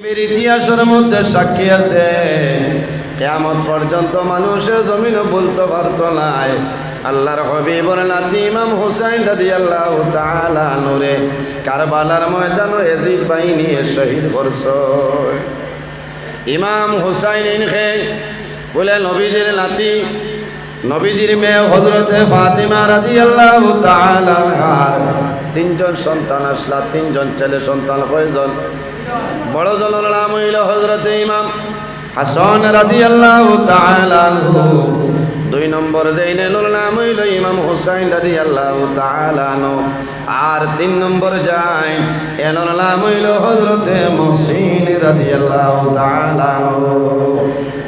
ইতিহাসের মধ্যে সাক্ষী আছে। কেয়ামত পর্যন্ত মানুষের জমিন বলতে পারত নাই। আল্লাহর হবিবর নাতি ইমাম হুসাইন রাজি আল্লাহ নূরে কারবালার ময়দান এজিদ বাহিনী শহীদ করছ। ইমাম হুসাইন ইনখে বলে, নবীজির নাতি, নবীজির মেয়ে হজরতে ফাতিমা রাজি আল্লাহ তিনজন সন্তান আসলা, তিনজন ছেলে সন্তান কয়জন? বড় জনের নাম হইল হজরত ইমাম হাসন রাদি আল্লাহ দুই নম্বর জৈনের নাম হইল ইমাম হুসাইন রাদি আল্লাহ তালানো আর তিন নম্বর যায় এনর নাম হইল হজরতে মহসিন রাদি আল্লাহ তালানো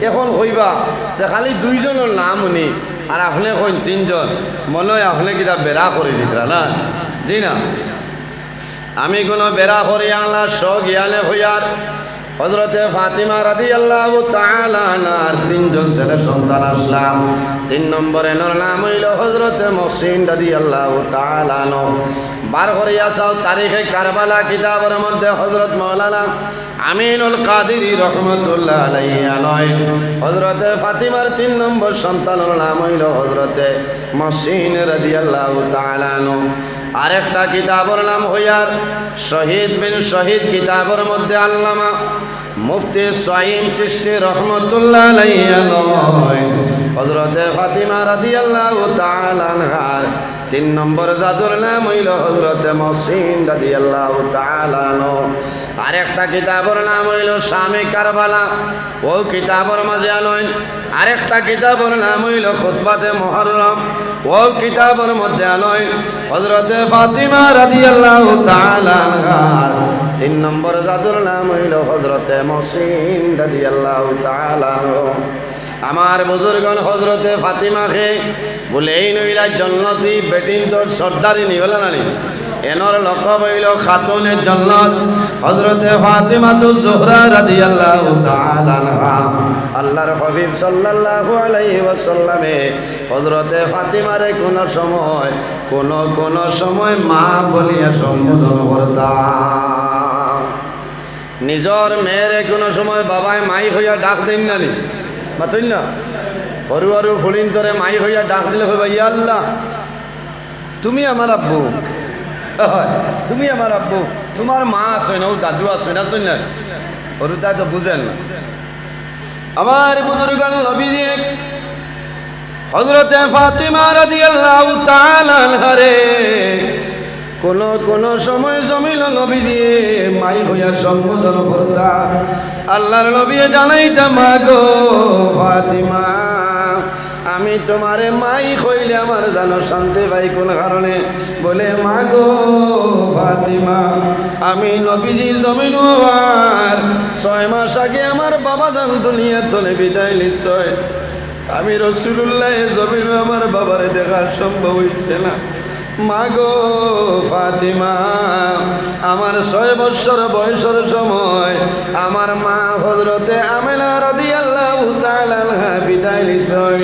এখন হইবা, যে খালি দুইজনের নাম উনি আর আপনি কইন তিনজন, মনে হয় আপনি কিতা বেড়া করে দিতরা না? জি না? আমি কোনো বেড়া করি আল্লাহ স জ্ঞানে হইয়ার। হজরতে ফাতিমা রাদি আল্লাহ তালার তিনজন ছেলে সন্তান আসলাম। তিন নম্বরে নাম হইল হজরতে মহসিন রাদি আল্লাহ তালানো বার করিয়া চাও তারিখে কারবালা কিতাবের মধ্যে হজরত মৌলানা আমিনুল কাদিরি রহমতুল্লাহ নয় হজরতে ফাতিমার তিন নম্বর সন্তানের নাম হইল হজরতে মহসিন রাদি আল্লাহ তালানো আরেকটা কিতাবর নাম হইয়ার শহীদ বিন শহীদ কিতাবর মধ্যে আল্লামা মুফতি সাইম চিস্তি রহমতুল্লাহ হজরতে ফাতিমা রাদি আল্লাহ তালানহার তিন নম্বর জাদুর নাম হইল হজরতে মসিন রাদি আল্লাহ তালানো আরেকটা কিতাবর নাম হইল স্বামী কারবালা। ও কিতাবর মাঝে আনয় আরেকটা কিতাবর নাম হইল খুতবাতে মহরম ও কিতাবর মধ্যে আনয় হজরতে ফাতিমা রাদি আল্লাহ তিন নম্বর জাদুর নাম হইল হজরতে মসিন রাদি আল্লাহ আমার বুজুর্গন হজরতে ফাতিমাকে বলে এই নইলা, জন্নতি বেটিন তোর সর্দারি নিবেলা নানি এনর লকব হইল খাতুনের জন্নত হজরতে ফাতিমা তু জোহরা তাআলা আনহা। আল্লাহর হাবিব সাল্লাল্লাহু আলাইহি ওয়াসাল্লামে হজরতে ফাতিমারে কোন সময়, কোন কোন সময় মা বলিয়া সম্বোধন করতাম। নিজর মেয়েরে কোনো সময় বাবায় মাই হইয়া ডাক দেন নানি মাতইন না? সরু সরু ফুলিন তোরে মাই হইয়া ডাক দিলে হইবা, ইয়া আল্লাহ, তুমি আমার আব্বু তুমি আমার আব্বু তোমার মা আছে না ও দাদু আছে না শুন না সরু তাই তো বুঝেন না। আমার বুজুর্গ নবীজি হজরতে ফাতিমা রাদিয়াল্লাহু তাআলা আনহারে কোন কোন সময় জমিল নবীজি মাই হইয়া সম্বোধন করতা আল্লাহর নবী জানাইতা, মা গো ফাতিমা। আমি তোমার মাই কইলে আমার জানো শান্তি ভাই কোন কারণে? বলে মা গো ফাতিমা, আমি নবীজি জমিন আমার ছয় মাস আগে আমার বাবা জান দুনিয়া তলে বিদায় নিশ্চয়। আমি রসুল্লাহ জমিন আমার বাবারে দেখার সম্ভব হইছে না। মাগো ফাতিমা, আমার ছয় বৎসর বয়সের সময় আমার মা হজরতে আমেলা রাদি আল্লাহ বিদায় নিশ্চয়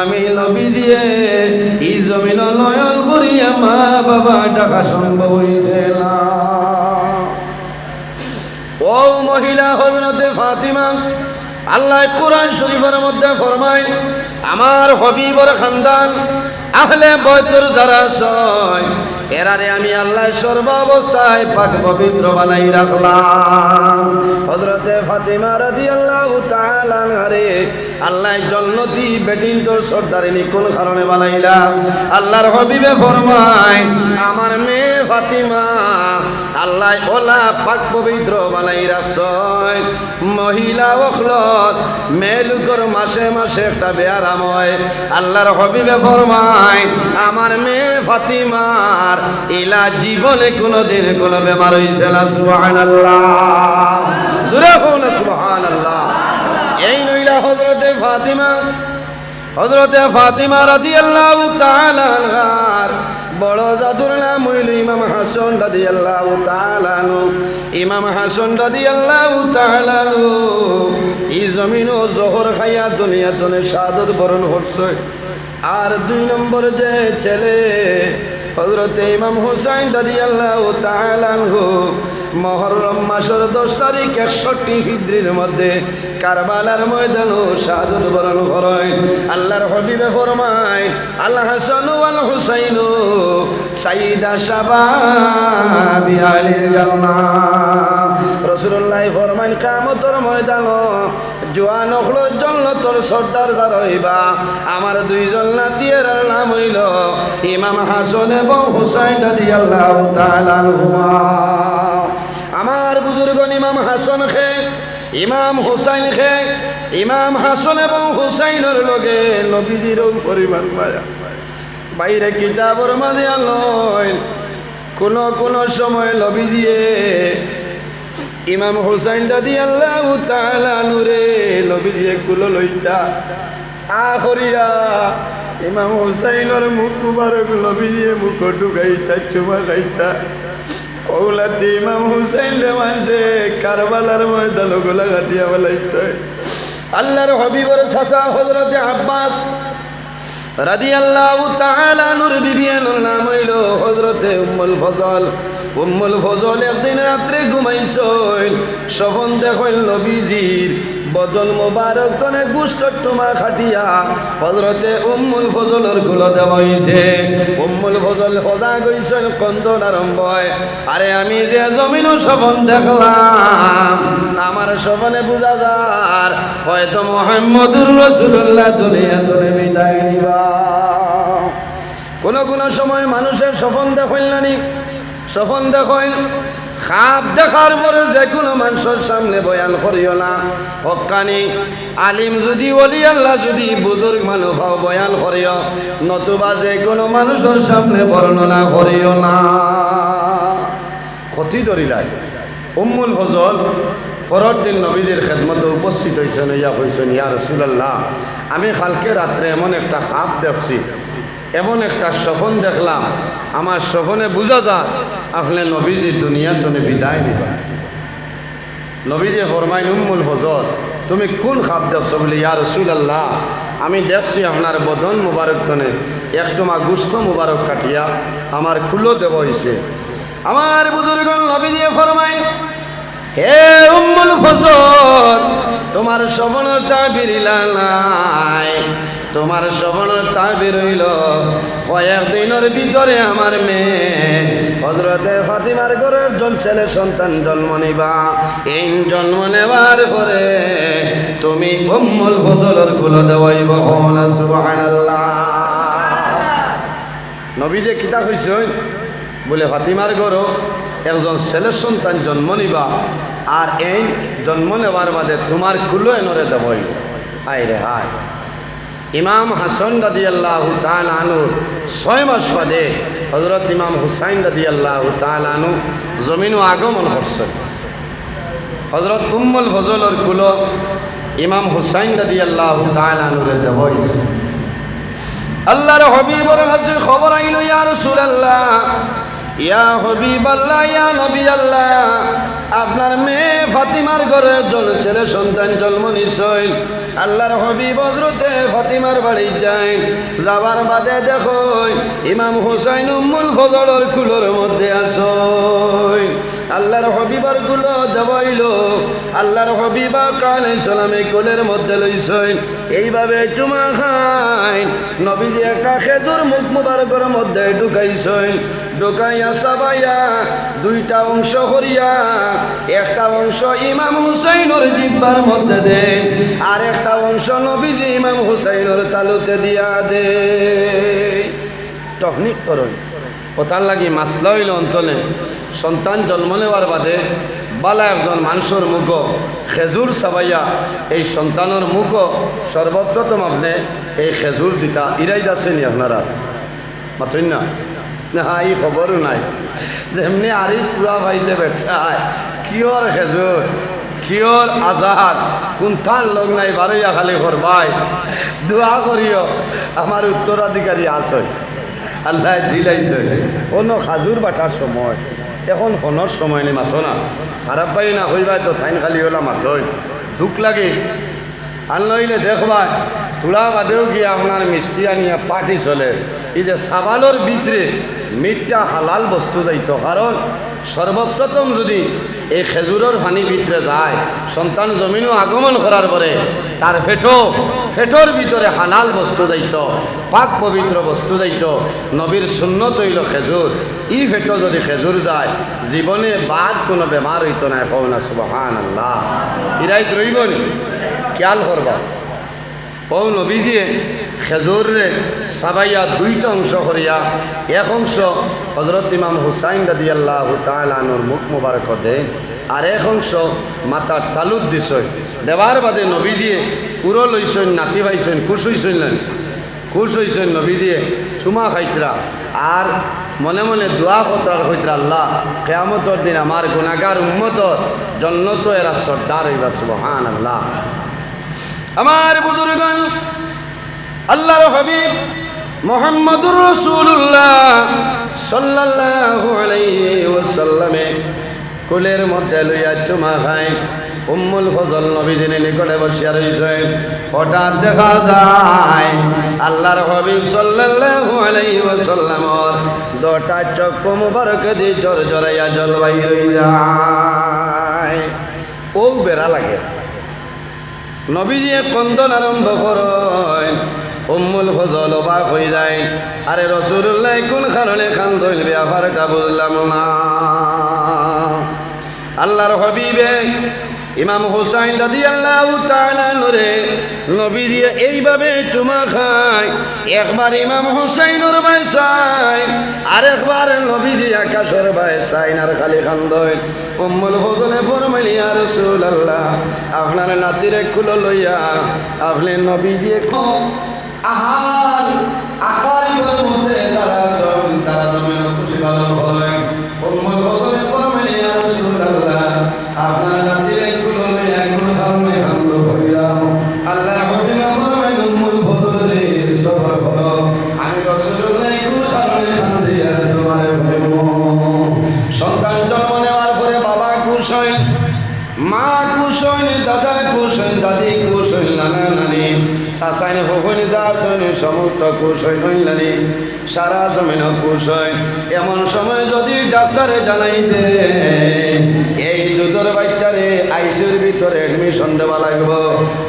আমি নবীজিয়ে ই জমিন নয়ন করিয়া মা বাবা টাকা সম্ভব হইছে না। ও মহিলা হজরতে ফাতিমা, আল্লাহ কোরআন শরীফের মধ্যে ফরমায়, আমার হবিবর খানদান আহলে বয়তুর যারা সয়, এরারে আমি আল্লাহ সর্ব অবস্থায় পাক পবিত্র বানাই রাখলাম। হজরতে ফাতিমা রাজি আল্লাহ রে আল্লাহ জন্নতি বেটিন তোর সর্দারিনী কোন কারণে বানাইলাম। আল্লাহর হবিবে ফরমায়, আমার মেয়ে ফাতিমা আল্লাহ ওলা পাক পবিত্র বানাই রাখছয়। মহিলা অখলত মেলুকর মাসে মাসে একটা বেয়ারাম হয়। আল্লাহর হবিবে ফরমায়, আমার মেয়ে ফাতিমার ইলা জীবনে কোনোদিন কোনো বেমার হইছে না, সুবহানাল্লাহ। জুরে কোন সুবহানাল্লাহ। এই নইলা হযরতে ফাতিমা হযরতে ফাতিমা রাদিয়াল্লাহু তাআলা আনহার বড় জাদুর নাম হইল ইমাম হাসন দাদি আল্লাহ তালানু ইমাম হাসন দাদি আল্লাহ তালানু ই জমিন ও জহর খাইয়া দুনিয়া তনে সাদত বরণ হচ্ছে। আর দুই নম্বর যে ছেলে হজরতে ইমাম হুসাইন রাজি আল্লাহ তালানহু মহরম মাসের দশ তারিখ একষট্টি হিদ্রির মধ্যে কারবালার ময়দান ও শাহাদত বরণ করেন। আল্লাহর হবিবে ফরমায় আল্লাহ হাসান আল হুসাইন সাইদা জান্নাহ। রসুল্লাহ ফরমাইন কামতর ময়দান জোয়ান অখলোর জন্য তোর সর্দার দাঁড়াইবা আমার দুইজন নাতিয়ের নাম হইল ইমাম হাসন এবং হুসাইন রাজি আল্লাহ আমার বুজুর্গ ইমাম হাসন খে, ইমাম হুসাইন খে, ইমাম হাসন এবং হুসাইনের লগে নবীজির পরিমাণ মায়া। বাইরে কিতাবর মাঝে আনলয় কোন কোন সময় নবীজিয়ে ইমাম হুসাইন দাদি আল্লাহ তালানুরে নবীজিয়ে কুলো লইতা আখরিয়া ইমাম হুসাইনের মুখ মুবারক নবীজিয়ে মুখ ঢুকাইতা, চুমা খাইতা। ওগুলাতে ইমাম হুসাইন মানুষে কারবালার ময়দান ওগুলা কাটিয়া বলাইছে আল্লাহর হবিবর সাসা হজরতে আব্বাস রাদি আল্লাহ তাআলানুর বিবিয়ানুর নাম হইল হজরতে উম্মুল ফজল। উম্মুল ফজল একদিন রাত্রে ঘুমাইছইল স্বপন দেখইল নবীজির। বদল মোবারক তনে গুষ্ট টুমা খাটিয়া। হজরতে উম্মুল ফজলরগুলো দেওয়া উম্মুল ফজল সজা গৈছিল কন্দন আরম্ভ হয়। আরে আমি যে জমিন স্বপন দেখলাম, আমার স্বপনে বুঝা যার, হয়তো মোহাম্মদুর রসুল্লাহ দুনিয়া তুলে বিদায় নিবা। কোন কোন সময় মানুষের স্বপন দেখইল নানি স্বপন দেখইল খাপ দেখার পরে যে কোনো মানুষের সামনে বয়ান করিও না। হকানি, আলিম যদি অলি আল্লাহ যদি, বুজুর্গ মানুষ হও বয়ান করিও, নতুবা যে কোনো মানুষের সামনে বর্ণনা করিও না। ক্ষতি ধরিলাই। উম্মুল ফজল পরের দিন নবীজির খেদমতে উপস্থিত হয়েছেন ইয়া হয়েছেন ইয়া রসুলাল্লাহ। আমি কালকে রাত্রে এমন একটা খাপ দেখছি। এমন একটা স্বপন দেখলাম। আমার স্বপনে বোঝা যায়, আপনি নবীজির দুনিয়া তুমি বিদায় নিবা নবীজি ফরমাইন উম্মুল ফজল, তুমি কোন খাপ দেখছ? বলে, ইয়া রসুলাল্লাহ, আমি দেখছি আপনার বদন মুবারক তনে একটমা গুস্ত মুবারক কাটিয়া আমার কুলো দেব হয়েছে আমার বুজুর্গ নবী দিয়ে ফরমাই হে উম্মুল ফজল, তোমার সবনতা বিরিলা নাই। তোমার বেরইল কয়েক দিনের ভিতরে আমার মেয়ে। হজরতে ফাতিমার ঘরের জন ছেলে, সন্তান জন্ম নিবা। এই জন্ম নেবার পরে তুমি উম্মুল ফজলের কুলো দেওয়াইব। সুবহানাল্লাহ। নবী যে কিতা কইছেন বলে ফাতিমার গরো একজন ছেলের সন্তান জন্ম নিবা। আর এই জন্ম নেওয়ার বাদে তোমার কুলো এনরে দেবই হায় রে হায়। ইমাম হাসন রাদি আল্লাহ আনু ছয় মাস বাদে হজরত ইমাম হুসাইন রাদি আল্লাহ আনু জমিনও আগমন করছেন। হজরত উম্মল ফজলর কুলো ইমাম হুসাইন রাদি আল্লাহ আনুরে দেবই আল্লাহর হবিবর কাছে খবর আইল, ইয়া রাসূলুল্লাহ ইয়া হবিব আল্লাহ ইয়া নবী আল্লাহ আপনার মেয়ে ফাতিমার ঘরে জন ছেলে সন্তান জন্ম নিশ্চয় আল্লাহর হবিব হজরতে ফাতিমার বাড়ি যায়। যাবার বাদে দেখো, ইমাম হুসাইন উম্মুল ফজলের কুলোর মধ্যে আসয় আল্লাহর হবিবারগুলো দেবইল আল্লাহর হবিবা কাল সালামে কোলের মধ্যে লইছই এইভাবে চুমা খাই নবীজি একটা খেজুর মুখ মুবারকের মধ্যে ঢুকাইছই ঢুকাইয়া সাবাইয়া, দুইটা অংশ করিয়া, একটা অংশ ইমাম হুসাইনের জিব্বার মধ্যে দে, আর একটা অংশ নবীজি ইমাম হুসাইনের তালুতে দিয়া দে। তখনিক করুন। ওতার লাগি মাসলা হইল অন্তলে সন্তান জন্ম নেওয়ার বাদে বালা একজন মানুষের মুখ খেজুর চাবাইয়া এই সন্তানের মুখ সর্বপ্রথম আপনি এই খেজুর দিতা ইরাই আছেনি আপনারা। মাথুন না? না এই খবরও নাই। যেমনি আরি পুয়া পাইছে বেঠায় কিয়র খেজুর কিয়র আজাদ? কোনথান লগ নাই বারইয়া খালি করবাই দোয়া করিও আমার উত্তরাধিকারী আসয় আল্লাহ দিলাইছে কোনো খাজুর বাটার সময়। এখন হনর সময় নেই মাথো না। খারাপ পাই না হইবাই তো থাইন খালি হলা মাথই। দুঃখ লাগে। আর নইলে দেখবাই তুলা বাদেও গিয়ে আপনার মিষ্টি আনিয়া পার্টি চলে। এই যে সাবালোর ভিতরে মিটটা হালাল বস্তু যাইতো। কারণ সর্বপ্রথম যদি এই খেজুরের পানি ভিতরে যায়, সন্তান জমিনও আগমন করার পরে তার ফেটো ফেটোর ভিতরে হালাল বস্তু যাইত, পাক পবিত্র বস্তু যাইত নবীর শূন্য তৈল খেজুর ই ফেটো যদি খেজুর যায় জীবনে বাদ কোনো বেমার হইত না কও না সুবহান আল্লাহ ইরাইত রইবনি খেয়াল করবা ও নবীজিয়ে খেজুর সাবাইয়া দুইটা অংশ করিয়া, এক অংশ হজরত ইমাম হুসাইন রাজি আল্লাহ তালানোর মুখ মুবারক দেন আর এক অংশ মাথার তালুত দিছই দেবার বাদে নবীজিয়ে পুরো লইছেন, নাতি পাইছেন, খুশ হইছেন? খুশ হইছেন নবীজিয়ে চুমা খাইতরা। আর মনে মনে দোয়া কতার হইতরা আল্লাহ, কেয়ামতর দিন আমার গুণাগার উম্মতর জন্য তো এরা সর্দার হইবা সুবহান আল্লাহ আমার বুজুর্গণ আল্লাহর হাবিব মোহাম্মদুর রসুল্লাহ সাল্লাল্লাহু আলাইহি ওয়াসাল্লামে কুলের মধ্যে লইয়া চুমা খায়। উম্মুল ফজল নবীজিনে নিকটে বসিয়া রইছে। হঠাৎ দেখা যায়, আল্লাহর হাবিব সাল্লাল্লাহু আলাইহি ওয়াসাল্লামর দটা চক্ষু মুবারক দিয়ে জর জরাইয়া জলবাই রই যায়। ও বেড়া লাগে। নবীজিয়ে কন্দন আরম্ভ করেন। উম্মুল ফজল অবাক হয়ে যায়। আরে রসুল্লাহ কোন কারণে খান্দইল ব্যাপারটা বুঝলাম না। আল্লাহর হবিবে ইমাম হুসাইন রাজি আল্লাহ নুরে নবীজি এইভাবে চুমা খায়। একবার ইমাম হুসাইনুর ভাই চাই আর একবার নবীজি আকাশের ভাই চাইন আর খালি খান্দয় উম্মুল ফজলে ফরমাইলি আর রসুল আল্লাহ আপনার নাতিরে খুলো লইয়া আপনি নবী নবীজি আহাল আকারিবের মধ্যে যারা সমস্ত খুশ সারা জমিন হয় এমন সময় যদি ডাক্তারে জানাই দে, এই দুধের বাচ্চারে আইসির ভিতরে এডমিশন দেওয়া লাগব।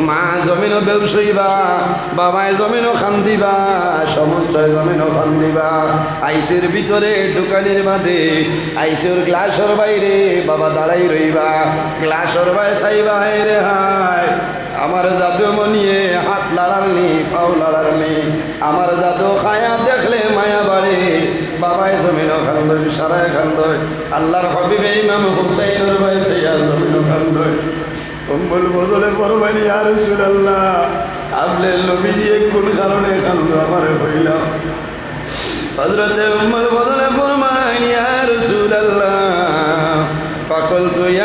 মা জমিনও বেউসইবা বাবায় জমিনও খান্দিবা, সমস্ত জমিনও খান্দিবা। আইসির ভিতরে ঢুকানির বাদে আইসির গ্লাসের বাইরে বাবা দাঁড়াই রইবা। গ্লাসের বাইরে চাইবা হাই রে হাই আমার জাদু মনিয়ে হাত লাড়ার নি পাও লাড়ার নি আমার জাদু খায়া দেখলে মায়া বাড়ে। বাবায় জমিন খান্দ সারায় খান্দ আল্লাহর হবিবে ইমাম হুসাইন ভাই সেইয়া জমিন খান্দ কম্বল বদলে বরবানি আর সুরাল্লাহ আপনি লবি দিয়ে কোন কারণে খান্দ আমার হইলাম হজরতে উম্মল বদলে বরমানি আর সুরাল্লাহ পাকল তুই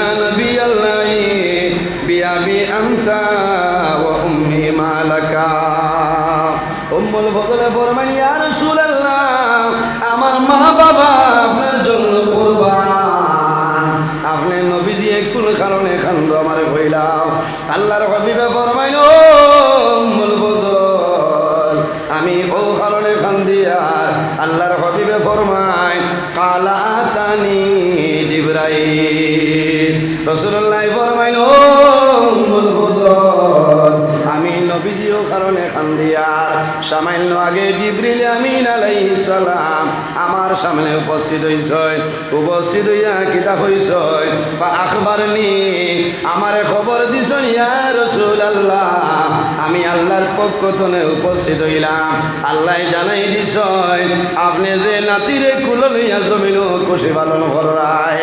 উম্মুল ফজলে ফরমাইন, ইয়া রাসূলুল্লাহ, আমার মা বাবা আপনার জন্য কুরবান। আপনি নবী দিয়ে কোন কারণে খান্দ আমার হইলাম আল্লাহর হাবিবে ফরমাইন ও উম্মুল ফজল, আমি ও কারণে খান্দিয়া আল্লাহর হাবিবে ফরমাই কালা তানি জিব্রাইল। রাসূলুল্লাহ সামান্য আগে জিব্রিল আমিন আলাইহিস সালাম আমার সামনে উপস্থিত হইছয় উপস্থিত হইয়া কিতা হইছয় বা আখবার নি আমারে খবর দিছন ইয়া রাসূলুল্লাহ। আমি আল্লাহর পক্ষ থেকে উপস্থিত হইলাম। আল্লাহ জানাই দিছয় আপনি যে নাতিরে কুলো লইয়া জমিন খুশি পালন করায়।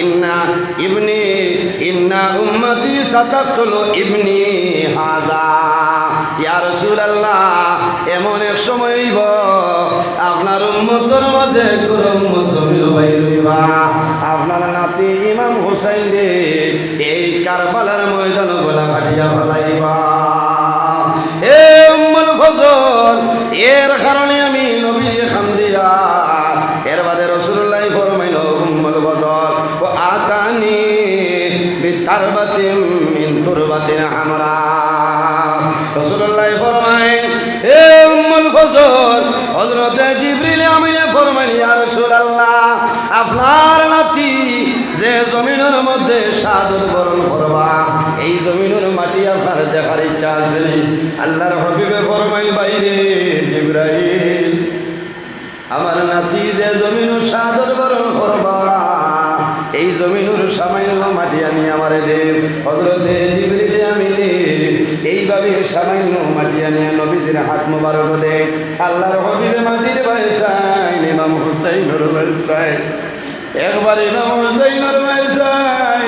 ইন্না ইবনি, ইন্না উম্মতি সাতাতুল ইবনি হাজা। ইয়া রাসূলুল্লাহ এমন এক সময় আপনার উম্মতর মাঝে আপনার নাতি ইমাম হোসেন রে এই কারবালার ময়দান গোলা কাটিয়া ফেলাইবা। এ এর কারণে আমি নবী খান্দিয়া। এর বাদে রসুল্লাহ ফরমাইল, উম্মুল ফজল, ও আতানি বিতারবাতিন মিন তুরবাতিন ফরমাইল ইয়া রাসূলুল্লাহ, আপনার নাতি যে জমিনের মধ্যে সাদত বরণ করবা, এই জমিনের মাটি আপনার দেখার ইচ্ছা আছে আল্লাহর হবিবে ফরমাইল, বাইরে আমার নাতি যে জমিন সাদর বরণ করবা, এই জমিনুর সামান্য মাটি আমি আমারে দে হজরতে জিবরিলে এইভাবে সামান্য মাটিয়া নিয়ে নবীজির হাত মোবারক দে। আল্লাহর হবিবে মাটির বাইসাই ইমাম হুসাইনুর বাইসাই একবার ইমাম হুসাইনুর বাইসাই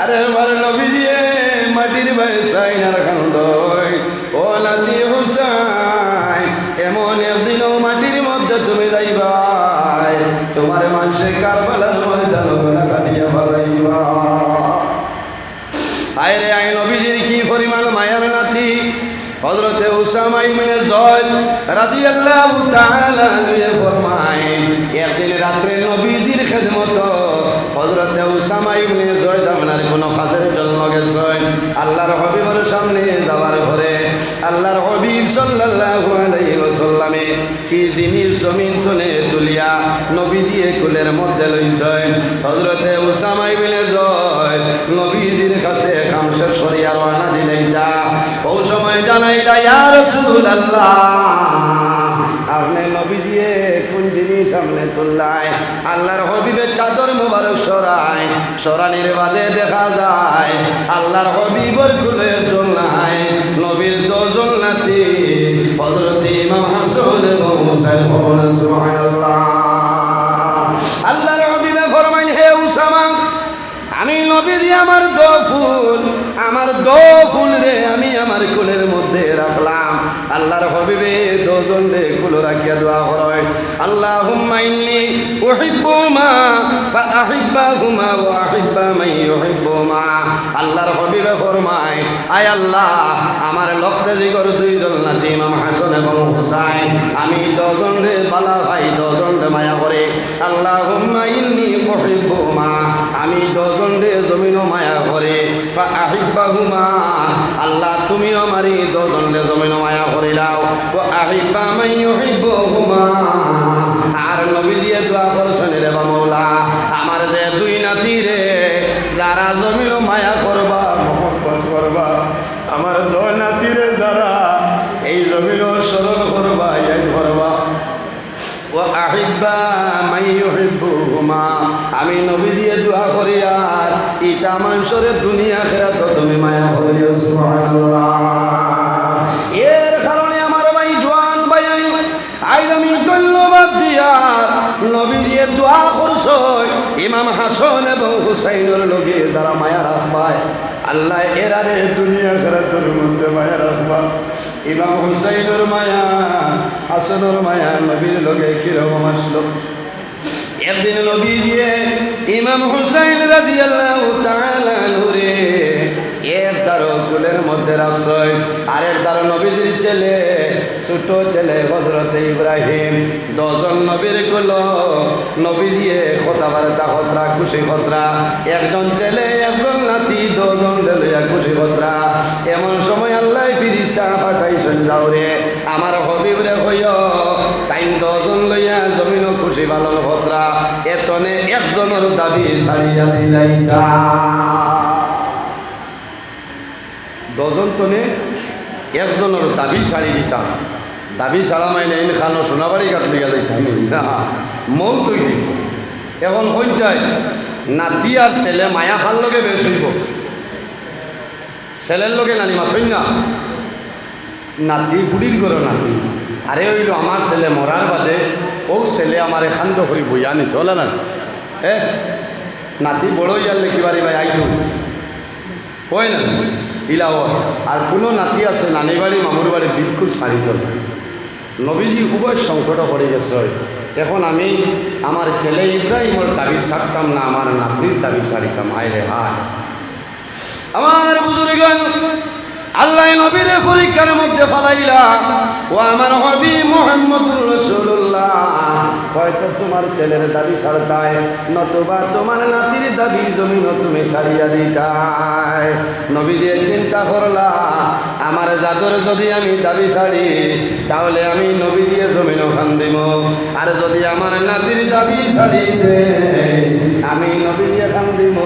আরে বার নবীজি মাটির বাইসাই আর খান্দ রাদিয়াল্লাহু তাআলা ফরমায়, একদিন রাত্রে নবীজির খেদমত হজরতে উসামা ইবনে জয় আপনার কোন কাজের জন্য গেছে আল্লাহর হাবিবের সামনে যাওয়ার পরে আল্লাহর হাবিব সাল্লাল্লাহু আলাইহি ওয়াসাল্লামে কি জিনিস জমিন তুলে তুলিয়া নবী দিয়ে কুলের মধ্যে লইছেন? হজরতে উসামা ইবনে জয় নবীজির কাছে খামসের সরিয়া রওনা দিলেন রাসূলুল্লাহ! আপনি নবী দিয়ে কোন জিনিস সামনে তুললাই আল্লাহর হবিবের চাদর মোবারক সরাই সরানির বাদে দেখা যায়, আল্লাহর হবিবর কুলের তুলনায় নবীর দজন নাতি হজরত ইমাম হাসান এবং হুসাইন আমার দো ফুল, আমার দো ফুল রে আমি আমার কুলের মধ্যে রাখলাম। আল্লাহর হবিবে দোজন রে রাখিয়া দোয়া হয় আল্লাহ ওয়া আহিব্বা মান ইউহিব্বুমা আল্লাহর হবিবে ফরমায়, আয় আল্লাহ, আমার লক্ষ্যে জিগর দুইজন নাতি ইমাম হাসান এবং হুসাইন। আমি দোজন রে বালা ভাই দোজন রে মায়া করে। আল্লাহ হুম্মাইনি উহিব্বুমা আমি দোজন রে জমিন মায়া করে। বা আহিব্বাহুমা আল্লাহ তুমি আমারই দোজন রে জমিন মায়া করিলাও। ও আহিব্বা ইমাম হাসন এবং হুসাইনের লোকে যারা মায়া রাখবায় আল্লাহ এরারে দুনিয়া খেরা তোর মধ্যে মায়া রাখবা ইমাম হুসাইনের মায়া, হাসনের মায়া নবীর লোকে কীরকম আসলো? একদিন নবী দিয়ে ইমাম হুসাইন রাদিয়াল্লাহু তাআলা নূরে এর দ্বারো কুলের মধ্যে রাখছয় আরের দ্বারো নবীজির ছেলে, ছোট ছেলে হজরত ইব্রাহিম। দশজন নবীর কুল, নবী দিয়ে কথা বার্তা খতরা, খুশি খতরা। একজন ছেলে, একজন নাতি, দশজন লইয়া খুশি খতরা। এমন সময় আল্লাহ ফিরিস্তা পাঠাইছেন যাওরে আমার হবিবরে হইয় তাই দশজন লইয়া জমিন খুশি পালন ভদ্রা এতনে একজনের দাবি ছাড়িয়া দিলাইতা। দশজন তনে একজনের দাবি ছাড়ি দিতাম। দাবি ছাড়া মাইনে এনে খানো সোনাবাড়ি কাট লিয়া যাইতাম না মৌ তুই দিব এখন হই যায়, নাতি আর ছেলে মায়া খার লগে বেশ হইব। ছেলের লগে নানি মাথই না। নাতি বুড়ির করো নাতি। আরে হইল আমার ছেলে মরার বাদে, ও ছেলে আমার খান্দ করি বইয়া নিত হলে না। এ, নাতি বড় ইয়ারলে কি বাড়ি ভাই, আইতো। হয় না? ইলাও আর কোনো নাতি আছে নানি বাড়ি মামুর বাড়ি বিলকুল না নবীজি উভয় সংকট পড়ে গেছে। এখন আমি আমার ছেলে ইব্রাহিমর দাবি ছাড়তাম না আমার নাতির দাবি ছাড়িতাম হায় রে হায়। আমার বুজুর্গণ আল্লাহ নবীর পরীক্ষার মধ্যে ফলাইলা। ও আমার হবি মোহাম্মদুর রসুল্লাহ হয়তো তোমার ছেলের দাবি ছাড়তায় নতুবা তোমার নাতির দাবি জমিন তুমি ছাড়িয়া দিতায়। নবী দিয়ে চিন্তা করলা, আমার জাদর যদি আমি দাবি ছাড়ি, তাহলে আমি নবী দিয়ে জমিন খান দিব। আর যদি আমার নাতির দাবি ছাড়ি আমি নবী দিয়ে খান দিব।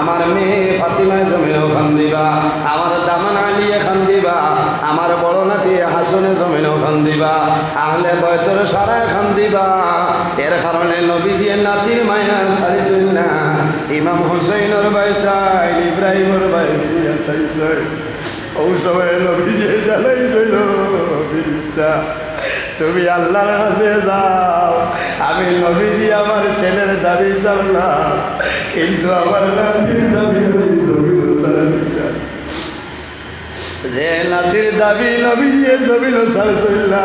আমার মেয়ে ফাতিমায় জমিন খান দিবা, আমার দামান আলিয়ে খান দিবা আমার বড় নাতি হাসনে জমিন খান দিবা, আহলে বয়তর সারায় খান দিবা। এর কারণে নবী দিয়ে নাতির মায়া ছাড়িছুন না। ইমাম হুসൈনর ভাই সাইড ইব্রাহিমর ও সময় নবী দিয়ে জ্বালাইছিল বিদ্যা, তুমি আল্লাহর কাছে যাও। আমি নবী দিয়ে আমার ছেলের দাবি চাললাম কিন্তু আমার নাতির দাবি জমিন যে নাতির দাবি নবী ছাড় চললা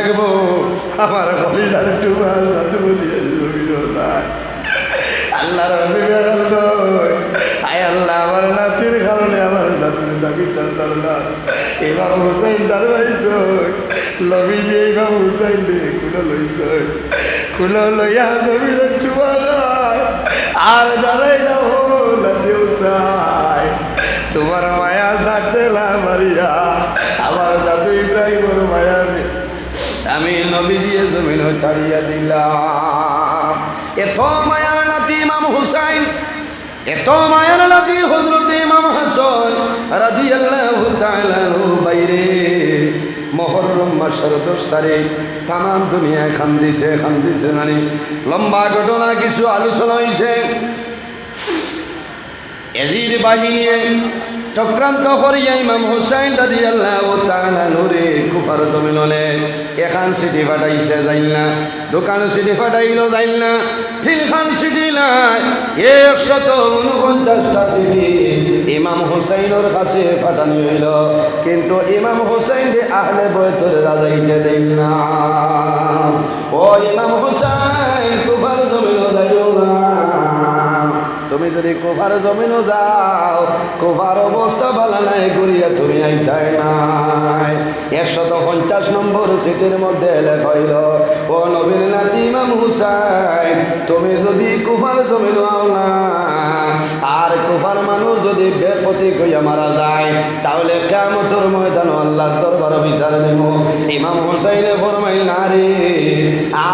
লাগবো। আমার না। আল্লাহর হবিবের আল্লাহ আয় আল্লাহ, আমার নাতির কারণে আমার নাতির চাললাম এবার হুসাইন দাঁড়াইছ লবি যে এবার হুসাইন দিয়ে কুলো লইছ কুলো লইয়া জমির যায়। আর দাঁড়াই যাও নাতি হুসাই তোমার মায়া ছাড়তে না মারিয়া আমার দাদু ইব্রাহিমর মায়া আমি নবী দিয়ে জমিন ছাড়িয়া দিলাম। এত মায়া নাতি ইমাম হুসাইন, এত মায়ার নাতি হজরত ইমাম হাসান তাআলা আনহু বাইরে। মহররম মাসের দশ তারিখ, তামাম দুনিয়া খান দিছে খান দিছে নানি। লম্বা ঘটনা, কিছু আলোচনা হয়েছে এজির বাহিনী চক্রান্ত করিয়া ইমাম হুসাইন রাজি আল্লাহ নুরে কুফার জমিনলে। এখান সিটি ফাটাইছে যাইল না দোকান সিটি ফাটাইল যাইল না তিনখান সিটি নাই একশত উনপঞ্চাশটা সিটি ইমাম হুসাইনের কাছে ফাটানি হইল। কিন্তু ইমাম হুসাইন আহলে বয়তর রাজাইতে দেই না। ও ইমাম হুসাইন! তুমি যদি কোভার জমিনও যাও কোভার অবস্থা ভালো নাই করিয়া তুমি আইতাই নাই একশত পঞ্চাশ নম্বর সিটের মধ্যে লেখাইল ও নবীন নাতি ইমাম হুসাইন, তুমি যদি কুফার জমিন আও না, আর কুফার মানুষ যদি বেপতি কইয়া মারা যায়, তাহলে কেমতর ময়দান আল্লাহ দরবার বিচার নেব ইমাম হুসাইনে ফরমাই না রে,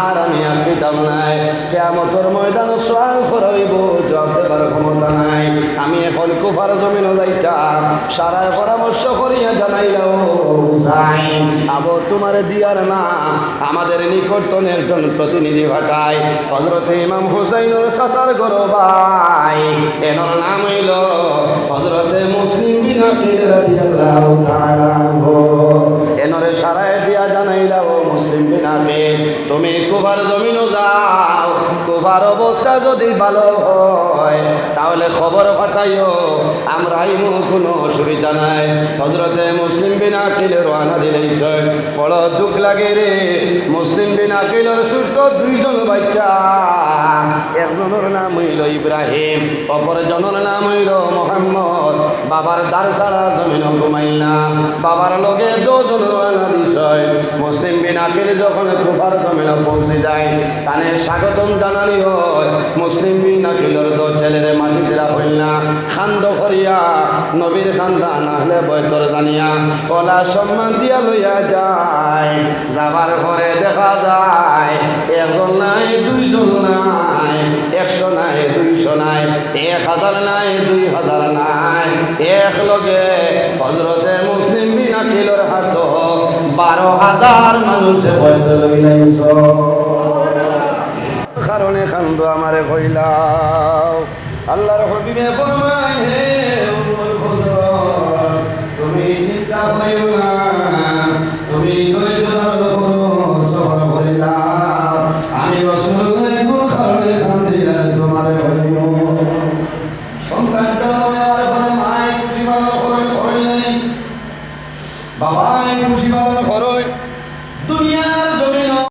আর আমি আর দিতাম নাই। কেমতর ময়দান সোয়াল করাইব জব দেবার ক্ষমতা নাই। আমি এখন কুফার জমিনও যাইতাম, সারায় পরামর্শ করিয়া জানাইলাম যাই আবু তোমার দিয়ার না আমাদের নিকটতন একজন প্রতিনিধি ভাটায় হজরত ইমাম হুসাইনুর সাসার গরো ভাই নাম হইল হজরতে মুসলিম বিনা রাদিয়াল্লাহু তাআলা কুফার অবস্থা যদি ভালো হয়, তাহলে খবর পাঠাইও। আমরা আইমু কোনো অসুবিধা নাই। হজরতে মুসলিম বিনা কিলে রোয়ানা দিলেইছ। বড় দুঃখ লাগে রে। মুসলিম বিনা কিলের ছোট্ট দুইজন বাচ্চা। একজনের নাম হইল ইব্রাহিম, অপরজনের নাম হইল মোহাম্মদ। বাবার দ্বার সারা জমিন ঘুমাইল বাবার লগে দুজন রওনা দিছয় মুসলিম বিনাকিল যখন কুফার জমিন পৌঁছে যায়, তানে স্বাগতম জানানি হয় মুসলিম বিনাকিলর দো ছেলেরে মাটি দিলা হইল খান্দ করিয়া নবীর খান্দা না হলে বয়তর জানিয়া। কলা সম্মান দিয়া লইয়া যায়, যাবার পরে দেখা যায় একজন নাই দুইজন নাই, একশো নাই, দুইশো নাই, এক হাজার নাই, দুই হাজার নাই। এক লগে হজরতে মুসলিম বিনা কিলোর হাত বারো হাজার মানুষে বয়স লইলাইছ কারণে খান্দ আমারে কইলাও আল্লাহর হবিবে ফরমায় হে